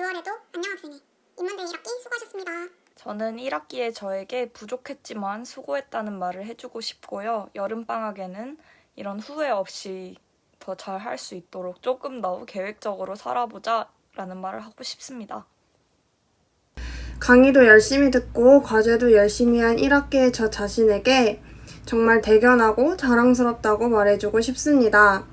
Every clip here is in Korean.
6월에도 안녕 학생회 인문대 1학기 수고하셨습니다. 저는 1학기에 저에게 부족했지만 수고했다는 말을 해주고 싶고요. 여름방학에는 이런 후회 없이 더 잘 할 수 있도록 조금 더 계획적으로 살아보자 라는 말을 하고 싶습니다. 강의도 열심히 듣고 과제도 열심히 한 1학기의 저 자신에게 정말 대견하고 자랑스럽다고 말해주고 싶습니다.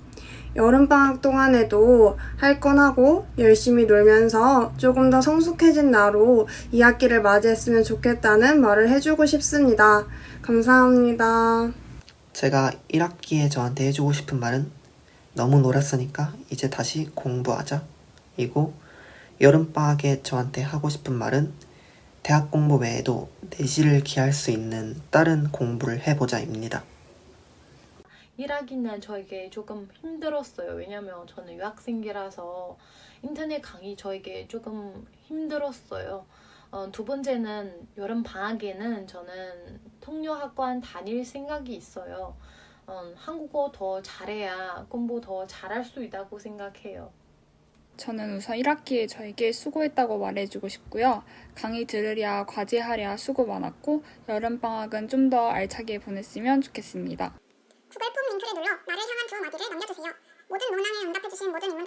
여름방학 동안에도 할 건 하고 열심히 놀면서 조금 더 성숙해진 나로 2학기를 맞이했으면 좋겠다는 말을 해주고 싶습니다. 감사합니다. 제가 1학기에 저한테 해주고 싶은 말은 너무 놀았으니까 이제 다시 공부하자. 이고 여름방학에 저한테 하고 싶은 말은 대학 공부 외에도 내실을 기할 수 있는 다른 공부를 해보자입니다. 1학기는 저에게 조금 힘들었어요. 왜냐면 저는 유학생이라서 인터넷 강의 저에게 조금 힘들었어요. 어, 두 번째는 여름 방학에는 저는 통역학관 다닐 생각이 있어요. 어, 한국어 더 잘해야 공부 더 잘할 수 있다고 생각해요. 저는 우선 1학기에 저에게 수고했다고 말해주고 싶고요. 강의 들으랴, 과제하랴 수고 많았고, 여름방학은 좀 더 알차게 보냈으면 좋겠습니다. 링크를 눌러 나를 향한 두 마디를 남겨주세요. 모든 논란에 응답해주신 모든 인문대 학